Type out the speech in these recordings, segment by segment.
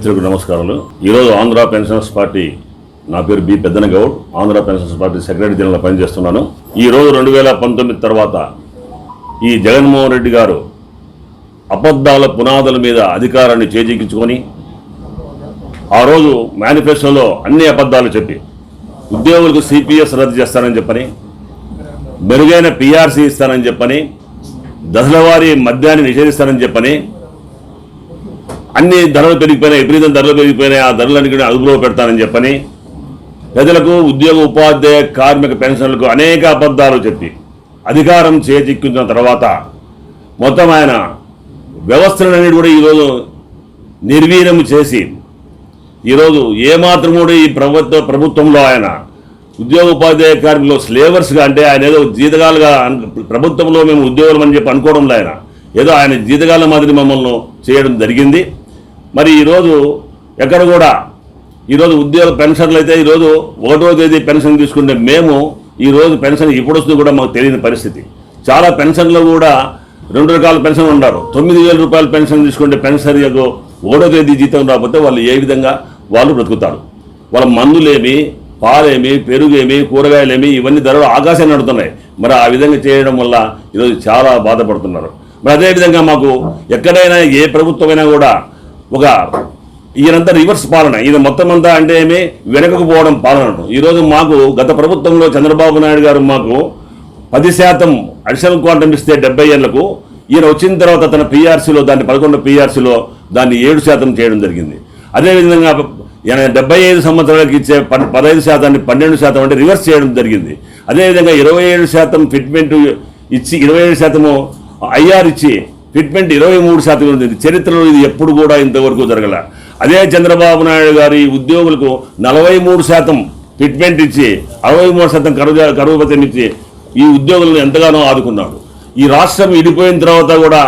మిత్రులకు నమస్కారాలు. ఈరోజు ఆంధ్ర పెన్షనర్స్ పార్టీ నా పేరు B Peddanagoud Andhra pensioners party secretary general పనిచేస్తున్నాను. ఈ రోజు రెండు వేల పంతొమ్మిది తర్వాత ఈ జగన్మోహన్ రెడ్డి గారు అబద్ధాల పునాదుల మీద అధికారాన్ని చేజిక్కించుకొని ఆ రోజు మేనిఫెస్టోలో అన్ని అబద్ధాలు చెప్పి ఉద్యోగులకు సిపిఎస్ రద్దు చేస్తానని చెప్పని మెరుగైన పిఆర్సీ ఇస్తానని చెప్పని దశలవారీ మద్యాన్ని నిషేధిస్తానని చెప్పని అన్ని ధరలు పెరిగిపోయినాయి విపరీతం ధరలు పెరిగిపోయినాయి ఆ ధరలన్నీ కూడా అదుపులో పెడతానని చెప్పని ప్రజలకు ఉద్యోగ ఉపాధ్యాయ కార్మిక పెన్షన్లకు అనేక అబద్ధాలు చెప్పి అధికారం చేజిక్కించిన తర్వాత మొత్తం ఆయన వ్యవస్థలన్నిటి కూడా ఈరోజు నిర్వీర్యం చేసి ఈరోజు ఏమాత్రం కూడా ఈ ప్రభుత్వ ప్రభుత్వంలో ఆయన ఉద్యోగ ఉపాధ్యాయ కార్మికులు స్లేవర్స్గా అంటే ఆయన ఏదో జీతగాలుగా ప్రభుత్వంలో మేము ఉద్యోగులు అని చెప్పి అనుకోవడంలో ఆయన ఏదో ఆయన జీతగాల మాదిరి మమ్మల్ని చేయడం జరిగింది. మరి ఈరోజు ఎక్కడ కూడా ఈరోజు ఉద్యోగ పెన్షన్లు అయితే ఈరోజు ఒకటో తేదీ పెన్షన్ తీసుకుంటే మేము ఈరోజు పెన్షన్ ఇప్పుడు వస్తుంది కూడా మాకు తెలియని పరిస్థితి. చాలా పెన్షన్లు కూడా రెండు రకాల పెన్షన్ ఉన్నారు. తొమ్మిది వేల రూపాయల పెన్షన్ తీసుకుంటే పెన్షనర్లకు ఓడో తేదీ జీతం రాకపోతే వాళ్ళు ఏ విధంగా వాళ్ళు బ్రతుకుతారు. వాళ్ళ మందులేమి పాలేమి పెరుగేమి కూరగాయలేమి ఇవన్నీ ధరలు ఆకాశాన్ని నడుతున్నాయి. మరి ఆ విధంగా చేయడం వల్ల ఈరోజు చాలా బాధపడుతున్నారు. మరి అదేవిధంగా మాకు ఎక్కడైనా ఏ ప్రభుత్వమైనా కూడా ఒక ఈయనంతా రివర్స్ పాలన. ఈయన మొత్తం అంతా అంటే ఏమి? వెనకకు పోవడం పాలన ఈరోజు మాకు గత ప్రభుత్వంలో చంద్రబాబు నాయుడు గారు మాకు పది శాతం అడిషనల్ క్వాంటం ఇస్తే డెబ్బై ఏళ్ళకు ఈయన వచ్చిన తర్వాత తన పీఆర్సీలో దాన్ని పదకొండు పీఆర్సీలో దాన్ని ఏడు శాతం చేయడం జరిగింది. అదేవిధంగా ఈయన డెబ్బై ఐదు సంవత్సరాలకు ఇచ్చే పన్ పదహైదు శాతాన్ని పన్నెండు శాతం అంటే రివర్స్ చేయడం జరిగింది. అదేవిధంగా ఇరవై ఏడు శాతం ఫిట్మెంట్ ఇచ్చి ఇరవై ఏడు శాతము ఐఆర్ ఇచ్చి ఫిట్మెంట్ ఇరవై మూడు శాతం ఉంది. చరిత్రలో ఇది ఎప్పుడు కూడా ఇంతవరకు జరగల. అదే చంద్రబాబు నాయుడు గారి ఉద్యోగులకు నలభై మూడు శాతం ఫిట్మెంట్ ఇచ్చి అరవై మూడు శాతం కరువు కరువు భత్యం ఇచ్చి ఈ ఉద్యోగులను ఎంతగానో ఆదుకున్నాడు. ఈ రాష్ట్రం విడిపోయిన తర్వాత కూడా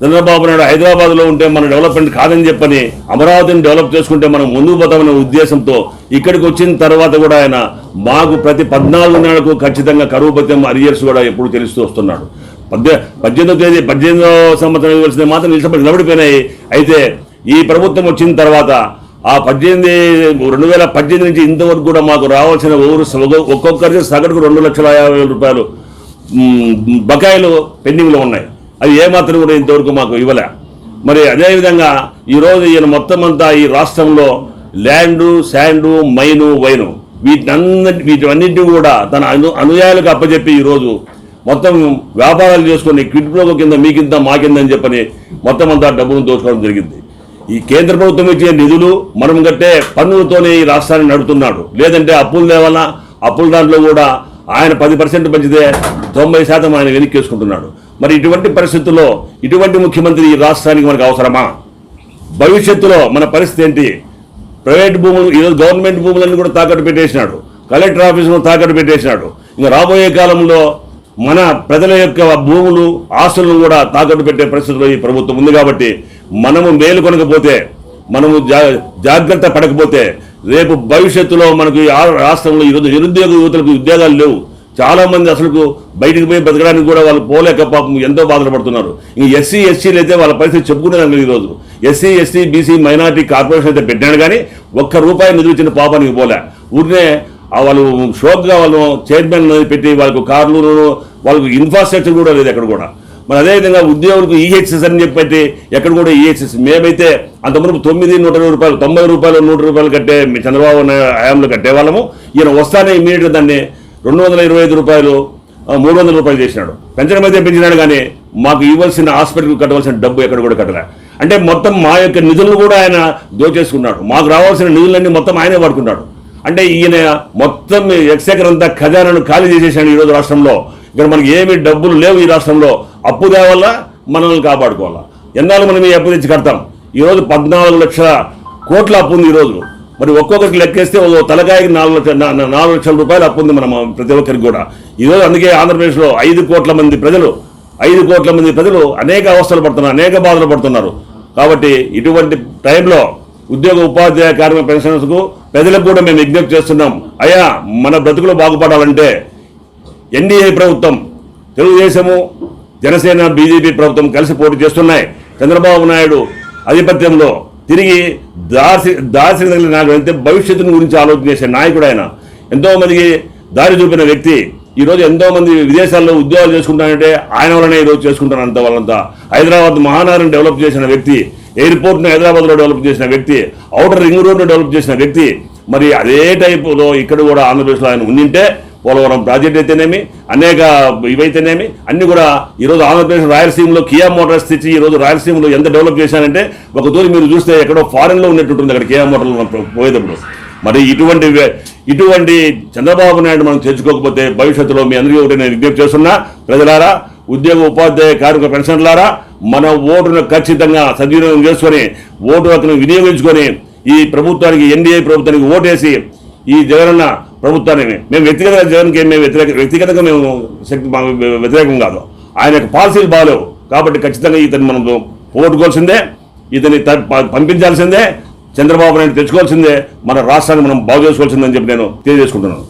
చంద్రబాబు నాయుడు హైదరాబాద్లో ఉంటే మన డెవలప్మెంట్ కాదని చెప్పని అమరావతిని డెవలప్ చేసుకుంటే మనం ముందుకు పోతామనే ఉద్దేశంతో ఇక్కడికి వచ్చిన తర్వాత కూడా ఆయన మాకు ప్రతి పద్నాలుగు నెలలకు ఖచ్చితంగా కరువు భత్యం అరియర్స్ కూడా ఎప్పుడు తెలుస్తూ వస్తున్నాడు. పద్దె పద్దెనిమిదో తేదీ పద్దెనిమిదో సంవత్సరం ఇవ్వాల్సింది మాత్రం నిలిచిపడి నిలబడిపోయినాయి. అయితే ఈ ప్రభుత్వం వచ్చిన తర్వాత ఆ పద్దెనిమిది రెండు వేల పద్దెనిమిది నుంచి ఇంతవరకు కూడా మాకు రావాల్సిన ఊరు ఒక్కొక్కరికి సగటుకు రెండు లక్షల యాభై వేల రూపాయలు బకాయిలు పెండింగ్లో ఉన్నాయి. అది ఏమాత్రం కూడా ఇంతవరకు మాకు ఇవ్వలే. మరి అదేవిధంగా ఈరోజు ఈయన మొత్తం అంతా ఈ రాష్ట్రంలో ల్యాండు శాండు మైను వైను వీటినన్నిటి వీటన్నిటిని కూడా తన అను అనుయాయులకు అప్పచెప్పి ఈరోజు మొత్తం వ్యాపారాలు చేసుకొని క్విడ్ ప్రోగో కింద మీ కింద అని చెప్పని మొత్తం అంతా డబ్బును దోచుకోవడం జరిగింది. ఈ కేంద్ర ప్రభుత్వం ఇచ్చే నిధులు మనం కట్టే పన్నులతోనే ఈ రాష్ట్రాన్ని నడుపుతున్నాడు. లేదంటే అప్పులు లేవన అప్పుల దాంట్లో కూడా ఆయన పది పర్సెంట్ పెంచితే తొంభై శాతం ఆయన వెనక్కేసుకుంటున్నాడు. మరి ఇటువంటి పరిస్థితుల్లో ఇటువంటి ముఖ్యమంత్రి ఈ రాష్ట్రానికి మనకు అవసరమా? భవిష్యత్తులో మన పరిస్థితి ఏంటి? ప్రైవేట్ భూములు ఈరోజు గవర్నమెంట్ భూములన్నీ కూడా తాకట్టు పెట్టేసినాడు. కలెక్టర్ ఆఫీసును తాకట్టు పెట్టేసినాడు. ఇంకా రాబోయే కాలంలో మన ప్రజల యొక్క భూములు ఆస్తులను కూడా తాకట్టు పెట్టే పరిస్థితిలో ఈ ప్రభుత్వం ఉంది కాబట్టి మనము మేలు కొనకపోతే మనము జా జాగ్రత్త పడకపోతే రేపు భవిష్యత్తులో మనకు ఈ రాష్ట్రంలో ఈరోజు నిరుద్యోగ యువతలకు ఉద్యోగాలు లేవు. చాలామంది అసలు బయటికి పోయి బతకడానికి కూడా వాళ్ళు పోలేక పాపం ఎంతో బాధలు పడుతున్నారు ఇంక ఎస్సీ ఎస్సీలు అయితే వాళ్ళ పరిస్థితి చెప్పుకునేదాన్ని ఈరోజు SC SC BC minority corporation అయితే పెట్టాడు కానీ ఒక్క రూపాయి నిధులు ఇచ్చిన పాపానికి పోలే. ఊరినే వాళ్ళు షోక్గా వాళ్ళు చైర్మన్ పెట్టి వాళ్ళకు కార్లు వాళ్ళకు ఇన్ఫ్రాస్ట్రక్చర్ కూడా లేదు ఎక్కడ కూడా. మరి అదేవిధంగా ఉద్యోగులకు ఈహెచ్ఎస్ అని చెప్పి ఎక్కడ కూడా ఈహెచ్ఎస్ మేమైతే అంతవరకు తొమ్మిది నూట ఇరవై రూపాయలు తొంభై రూపాయలు నూట రూపాయలు కట్టే మీ చంద్రబాబు హయాంలో కట్టేవాళ్ళము. ఈయన వస్తానే ఇమీడియట్గా దాన్ని రెండు వందల ఇరవై ఐదు రూపాయలు మూడు వందల రూపాయలు చేసినాడు. పెంచడం అయితే పెంచినాడు కానీ మాకు ఇవ్వాల్సిన హాస్పిటల్కి కట్టవలసిన డబ్బు ఎక్కడ కూడా కట్టలే. అంటే మొత్తం మా యొక్క నిధులను కూడా ఆయన దోచేసుకున్నాడు. మాకు రావాల్సిన నిధులన్నీ మొత్తం ఆయనే వాడుకున్నాడు. అంటే ఈయన మొత్తం ఎక్సెకర్ అంతా ఖజానాను ఖాళీ చేసేసాడు ఈరోజు రాష్ట్రంలో. ఇక్కడ మనకి ఏమి డబ్బులు లేవు ఈ రాష్ట్రంలో. అప్పు తేవాలా? మనల్ని కాపాడుకోవాలా? ఎన్నాళ్ళు మనం ఈ అప్పు తెచ్చి కడతాం? ఈరోజు పద్నాలుగు లక్షల కోట్ల అప్పు ఉంది ఈరోజు. మరి ఒక్కొక్కరికి లెక్కేస్తే ఓ తలకాయకి నాలుగు లక్ష నాలుగు లక్షల రూపాయలు అప్పు ఉంది మనం ప్రతి ఒక్కరికి కూడా. ఈరోజు అందుకే ఆంధ్రప్రదేశ్లో ఐదు కోట్ల మంది ప్రజలు ఐదు కోట్ల మంది ప్రజలు అనేక అవస్థలు పడుతున్నారు అనేక బాధలు పడుతున్నారు. కాబట్టి ఇటువంటి టైంలో ఉద్యోగ ఉపాధ్యాయ కార్మిక పెన్షనర్స్కు ప్రజలకు కూడా మేము విజ్ఞప్తి చేస్తున్నాం అయ్యా మన బ్రతుకులు బాగుపడాలంటే ఎన్డీఏ ప్రభుత్వం తెలుగుదేశము జనసేన బీజేపీ ప్రభుత్వం కలిసి పోటీ చేస్తున్నాయి. చంద్రబాబు నాయుడు ఆధిపత్యంలో తిరిగి దాసి దాసిన నాయకుడు అంటే భవిష్యత్తును గురించి ఆలోచన చేసే నాయకుడు ఆయన. ఎంతోమందికి దారి చూపిన వ్యక్తి. ఈరోజు ఎంతోమంది విదేశాల్లో ఉద్యోగాలు చేసుకుంటానంటే ఆయన వల్లనే ఈరోజు చేసుకుంటాను అంత వాళ్ళంతా. హైదరాబాద్ మహానగరం డెవలప్ చేసిన వ్యక్తి ఎయిర్పోర్ట్ను హైదరాబాద్లో డెవలప్ చేసిన వ్యక్తి ఔటర్ రింగ్ రోడ్ను డెవలప్ చేసిన వ్యక్తి. మరి అదే టైపులో ఇక్కడ కూడా ఆంధ్రప్రదేశ్లో ఆయన ఉండింటే పోలవరం ప్రాజెక్ట్ అయితేనేమి అనేక ఇవైతేనేమి అన్ని కూడా ఈరోజు ఆంధ్రప్రదేశ్ రాయలసీమలో కియా మోటార్స్ తెచ్చి ఈరోజు రాయలసీమలో ఎంత డెవలప్ చేశారంటే ఒక దూరం మీరు చూస్తే ఎక్కడో ఫారెన్లో ఉన్నట్టుంటుంది అక్కడ కియా మోటార్లు పోయేటప్పుడు. మరి ఇటువంటి ఇటువంటి చంద్రబాబు నాయుడు మనం తెచ్చుకోకపోతే భవిష్యత్తులో మీ అందరికీ ఒకటి నేను విజ్ఞప్తి చేస్తున్నా. ప్రజలారా ఉద్యోగ ఉపాధ్యాయ కార్మిక పెన్షన్లారా మన ఓటును ఖచ్చితంగా సద్వినియోగం చేసుకొని ఓటు హక్కును వినియోగించుకొని ఈ ప్రభుత్వానికి ఎన్డీఏ ప్రభుత్వానికి ఓటేసి ఈ జగనన్న ప్రభుత్వాన్ని మేము వ్యక్తిగతంగా జగన్కి మేము వ్యతిరేక వ్యక్తిగతంగా మేము శక్తి వ్యతిరేకం కాదు. ఆయన యొక్క పాలసీలు బాగాలేవు. కాబట్టి ఖచ్చితంగా ఇతన్ని మనం పోగొట్టుకోవాల్సిందే ఇతన్ని పంపించాల్సిందే చంద్రబాబు నాయుడు తెచ్చుకోవాల్సిందే మన రాష్ట్రాన్ని మనం బాగు చేసుకోవాల్సిందని చెప్పి నేను తెలియజేసుకుంటున్నాను.